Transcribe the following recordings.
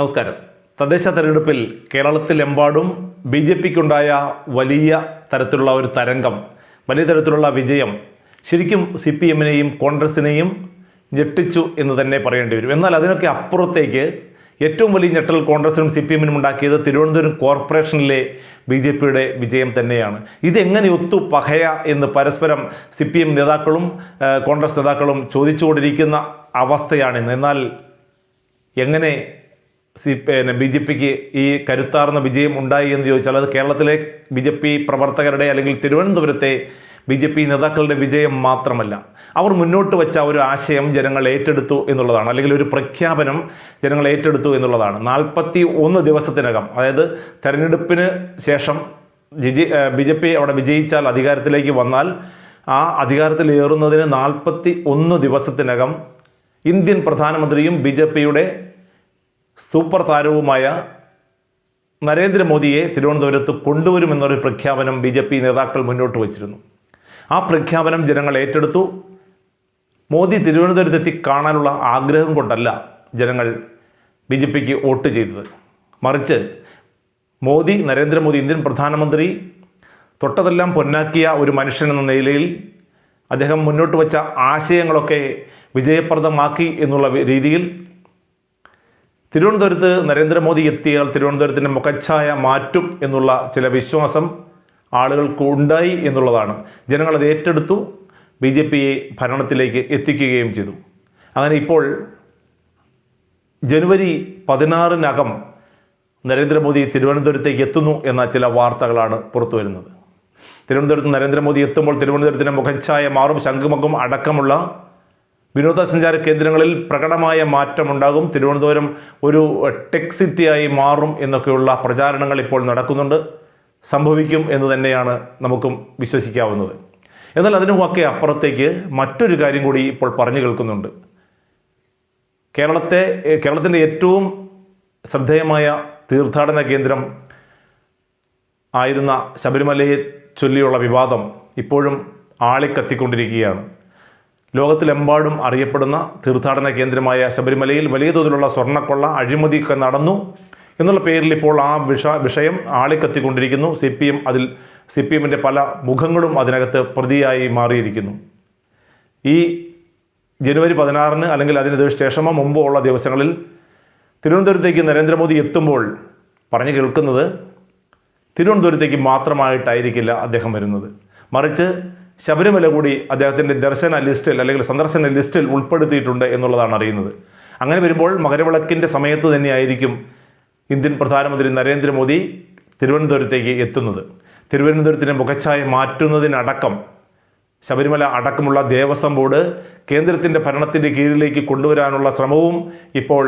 നമസ്കാരം. തദ്ദേശ തെരഞ്ഞെടുപ്പിൽ കേരളത്തിലെമ്പാടും ബി ജെ പിക്കുണ്ടായ വലിയ തരത്തിലുള്ള ഒരു തരംഗം വലിയ തരത്തിലുള്ള വിജയം ശരിക്കും സി പി എമ്മിനെയും കോൺഗ്രസിനെയും ഞെട്ടിച്ചു എന്ന് തന്നെ പറയേണ്ടി വരും. എന്നാൽ അതിനൊക്കെ അപ്പുറത്തേക്ക് ഏറ്റവും വലിയ ഞെട്ടൽ കോൺഗ്രസിനും സി പി എമ്മിനും ഉണ്ടാക്കിയത് തിരുവനന്തപുരം കോർപ്പറേഷനിലെ ബി ജെ പിയുടെ വിജയം തന്നെയാണ്. ഇതെങ്ങനെ ഒത്തു പഹയ എന്ന് പരസ്പരം സി പി എം നേതാക്കളും കോൺഗ്രസ് നേതാക്കളും ചോദിച്ചുകൊണ്ടിരിക്കുന്ന അവസ്ഥയാണിന്ന് എന്നാൽ എങ്ങനെ സി പിന്നെ ബി ജെ പിക്ക് ഈ കരുത്താർന്ന വിജയം ഉണ്ടായി എന്ന് ചോദിച്ചാൽ അത് കേരളത്തിലെ ബി ജെ പി പ്രവർത്തകരുടെ അല്ലെങ്കിൽ തിരുവനന്തപുരത്തെ ബി ജെ പി നേതാക്കളുടെ വിജയം മാത്രമല്ല. അവർ മുന്നോട്ട് വെച്ച ഒരു ആശയം ജനങ്ങൾ ഏറ്റെടുത്തു എന്നുള്ളതാണ്. അല്ലെങ്കിൽ ഒരു പ്രഖ്യാപനം ജനങ്ങൾ ഏറ്റെടുത്തു എന്നുള്ളതാണ്. നാൽപ്പത്തി ഒന്ന് ദിവസത്തിനകം അതായത് തെരഞ്ഞെടുപ്പിന് ശേഷം ജിജി ബി ജെ പി അവിടെ വിജയിച്ചാൽ അധികാരത്തിലേക്ക് വന്നാൽ ആ അധികാരത്തിലേറുന്നതിന് നാൽപ്പത്തി ഒന്ന് ദിവസത്തിനകം ഇന്ത്യൻ പ്രധാനമന്ത്രിയും ബി ജെ പിയുടെ സൂപ്പർ താരവുമായ നരേന്ദ്രമോദിയെ തിരുവനന്തപുരത്ത് കൊണ്ടുവരുമെന്നൊരു പ്രഖ്യാപനം ബി ജെ പി നേതാക്കൾ മുന്നോട്ട് വച്ചിരുന്നു. ആ പ്രഖ്യാപനം ജനങ്ങൾ ഏറ്റെടുത്തു. മോദി തിരുവനന്തപുരത്തെത്തി കാണാനുള്ള ആഗ്രഹം കൊണ്ടല്ല ജനങ്ങൾ ബി ജെ പിക്ക് വോട്ട് ചെയ്തത്. മറിച്ച് മോദി നരേന്ദ്രമോദി ഇന്ത്യൻ പ്രധാനമന്ത്രി തൊട്ടതെല്ലാം പൊന്നാക്കിയ ഒരു മനുഷ്യൻ എന്ന നിലയിൽ അദ്ദേഹം മുന്നോട്ട് വച്ച ആശയങ്ങളൊക്കെ വിജയപ്രദമാക്കി എന്നുള്ള രീതിയിൽ തിരുവനന്തപുരത്ത് നരേന്ദ്രമോദി എത്തിയാൽ തിരുവനന്തപുരത്തിന്റെ മുഖച്ഛായ മാറ്റും എന്നുള്ള ചില വിശ്വാസം ആളുകൾക്ക് ഉണ്ടായി എന്നുള്ളതാണ്. ജനങ്ങൾ അത് ഏറ്റെടുത്തു. ബി ജെ പിയെ ഭരണത്തിലേക്ക് എത്തിക്കുകയും ചെയ്തു. അങ്ങനെ ഇപ്പോൾ ജനുവരി പതിനാറിനകം നരേന്ദ്രമോദി തിരുവനന്തപുരത്തേക്ക് എത്തുന്നു എന്ന ചില വാർത്തകളാണ് പുറത്തു വരുന്നത്. തിരുവനന്തപുരത്ത് നരേന്ദ്രമോദി എത്തുമ്പോൾ തിരുവനന്തപുരത്തിന്റെ മുഖച്ഛായ മാറും ശംഖുമുഖം അടക്കമുള്ള വിനോദസഞ്ചാര കേന്ദ്രങ്ങളിൽ പ്രകടമായ മാറ്റമുണ്ടാകും. തിരുവനന്തപുരം ഒരു ടെക് സിറ്റിയായി മാറും എന്നൊക്കെയുള്ള പ്രചാരണങ്ങൾ ഇപ്പോൾ നടക്കുന്നുണ്ട്. സംഭവിക്കും എന്ന് തന്നെയാണ് നമുക്കും വിശ്വസിക്കാവുന്നത്. എന്നാൽ അതിനുമൊക്കെ അപ്പുറത്തേക്ക് മറ്റൊരു കാര്യം കൂടി ഇപ്പോൾ പറഞ്ഞു കേൾക്കുന്നുണ്ട്. കേരളത്തെ കേരളത്തിന്റെ ഏറ്റവും ശ്രദ്ധേയമായ തീർത്ഥാടന കേന്ദ്രം ആയിരുന്ന ശബരിമലയെ ചൊല്ലിയുള്ള വിവാദം ഇപ്പോഴും ആളിക്കത്തിക്കൊണ്ടിരിക്കുകയാണ്. ലോകത്തിലെമ്പാടും അറിയപ്പെടുന്ന തീർത്ഥാടന കേന്ദ്രമായ ശബരിമലയിൽ വലിയ തോതിലുള്ള സ്വർണക്കൊള്ള അഴിമതിയൊക്കെ നടന്നു എന്നുള്ള പേരിൽ ഇപ്പോൾ ആ വിഷ വിഷയം ആളിക്കത്തിക്കൊണ്ടിരിക്കുന്നു. സി പി എം അതിൽ സി പി എമ്മിന്റെ പല മുഖങ്ങളും അതിനകത്ത് പ്രതിയായി മാറിയിരിക്കുന്നു. ഈ ജനുവരി പതിനാറിന് അല്ലെങ്കിൽ അതിന് ശേഷമോ മുമ്പോ ഉള്ള ദിവസങ്ങളിൽ തിരുവനന്തപുരത്തേക്ക് നരേന്ദ്രമോദി എത്തുമ്പോൾ പറഞ്ഞു കേൾക്കുന്നത് തിരുവനന്തപുരത്തേക്ക് മാത്രമായിട്ടായിരിക്കില്ല അദ്ദേഹം വരുന്നത്. മറിച്ച് ശബരിമല കൂടി അദ്ദേഹത്തിന്റെ ദർശന ലിസ്റ്റിൽ അല്ലെങ്കിൽ സന്ദർശന ലിസ്റ്റിൽ ഉൾപ്പെടുത്തിയിട്ടുണ്ട് എന്നുള്ളതാണ് അറിയുന്നത്. അങ്ങനെ വരുമ്പോൾ മകരവിളക്കിന്റെ സമയത്ത് തന്നെയായിരിക്കും ഇന്ത്യൻ പ്രധാനമന്ത്രി നരേന്ദ്രമോദി തിരുവനന്തപുരത്തേക്ക് എത്തുന്നത്. തിരുവനന്തപുരത്തിന്റെ മുഖച്ഛായ മാറ്റുന്നതിനടക്കം ശബരിമല അടക്കമുള്ള ദേവസ്വം ബോർഡ് കേന്ദ്രത്തിന്റെ ഭരണത്തിന്റെ കീഴിലേക്ക് കൊണ്ടുവരാനുള്ള ശ്രമവും ഇപ്പോൾ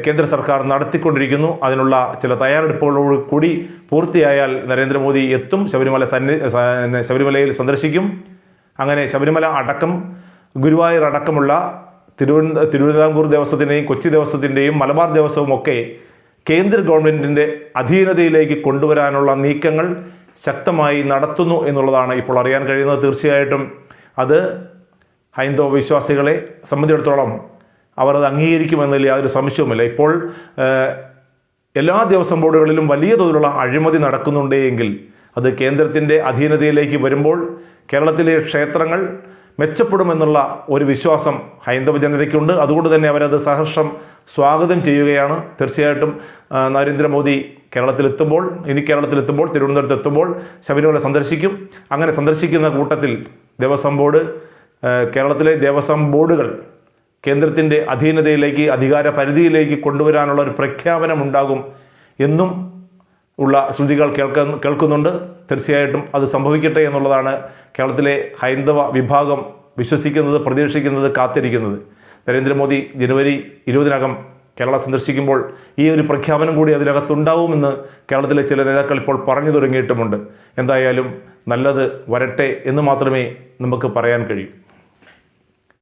കേന്ദ്ര സർക്കാർ നടത്തിക്കൊണ്ടിരിക്കുന്നു. അതിനുള്ള ചില തയ്യാറെടുപ്പുകളോട് കൂടി പൂർത്തിയായാൽ നരേന്ദ്രമോദി എത്തും. ശബരിമല സന്നി ശബരിമലയിൽ സന്ദർശിക്കും. അങ്ങനെ ശബരിമല അടക്കം ഗുരുവായൂർ അടക്കമുള്ള തിരുവനന്ത തിരുവിതാംകൂർ ദേവസ്വത്തിന്റെയും കൊച്ചി ദേവസ്വത്തിന്റെയും മലബാർ ദേവസ്വവും ഒക്കെ കേന്ദ്ര ഗവൺമെന്റിന്റെ അധീനതയിലേക്ക് കൊണ്ടുവരാനുള്ള നീക്കങ്ങൾ ശക്തമായി നടത്തുന്നു എന്നുള്ളതാണ് ഇപ്പോൾ അറിയാൻ കഴിയുന്നത്. തീർച്ചയായിട്ടും അത് ഹൈന്ദവ വിശ്വാസികളെ സംബന്ധിച്ചിടത്തോളം അവർ അത് അംഗീകരിക്കുമെന്നതിൽ യാതൊരു സംശയവുമില്ല. ഇപ്പോൾ എല്ലാ ദേവസ്വം ബോർഡുകളിലും വലിയ തോതിലുള്ള അഴിമതി നടക്കുന്നുണ്ടെങ്കിൽ അത് കേന്ദ്രത്തിന്റെ അധീനതയിലേക്ക് വരുമ്പോൾ കേരളത്തിലെ ക്ഷേത്രങ്ങൾ മെച്ചപ്പെടുമെന്നുള്ള ഒരു വിശ്വാസം ഹൈന്ദവ ജനതയ്ക്കുണ്ട്. അതുകൊണ്ട് തന്നെ അവരത് സഹർഷം സ്വാഗതം ചെയ്യുകയാണ്. തീർച്ചയായിട്ടും നരേന്ദ്രമോദി കേരളത്തിലെത്തുമ്പോൾ ഇനി കേരളത്തിലെത്തുമ്പോൾ തിരുവനന്തപുരത്ത് എത്തുമ്പോൾ ശബരിമല സന്ദർശിക്കും. അങ്ങനെ സന്ദർശിക്കുന്ന കൂട്ടത്തിൽ ദേവസ്വം ബോർഡ് കേരളത്തിലെ ദേവസ്വം ബോർഡുകൾ കേന്ദ്രത്തിന്റെ അധീനതയിലേക്ക് അധികാര പരിധിയിലേക്ക് കൊണ്ടുവരാനുള്ള ഒരു പ്രഖ്യാപനം ഉണ്ടാകും എന്നും ഉള്ള ശ്രുതികൾ കേൾക്ക കേൾക്കുന്നുണ്ട്. തീർച്ചയായിട്ടും അത് സംഭവിക്കട്ടെ എന്നുള്ളതാണ് കേരളത്തിലെ ഹൈന്ദവ വിഭാഗം വിശ്വസിക്കുന്നത് പ്രതീക്ഷിക്കുന്നത് കാത്തിരിക്കുന്നത്. നരേന്ദ്രമോദി ജനുവരി ഇരുപതിനകം കേരളം സന്ദർശിക്കുമ്പോൾ ഈ ഒരു പ്രഖ്യാപനം കൂടി അതിനകത്തുണ്ടാവുമെന്ന് കേരളത്തിലെ ചില നേതാക്കൾ ഇപ്പോൾ പറഞ്ഞു തുടങ്ങിയിട്ടുമുണ്ട്. എന്തായാലും നല്ലത് വരട്ടെ എന്ന് മാത്രമേ നമുക്ക് പറയാൻ കഴിയൂ.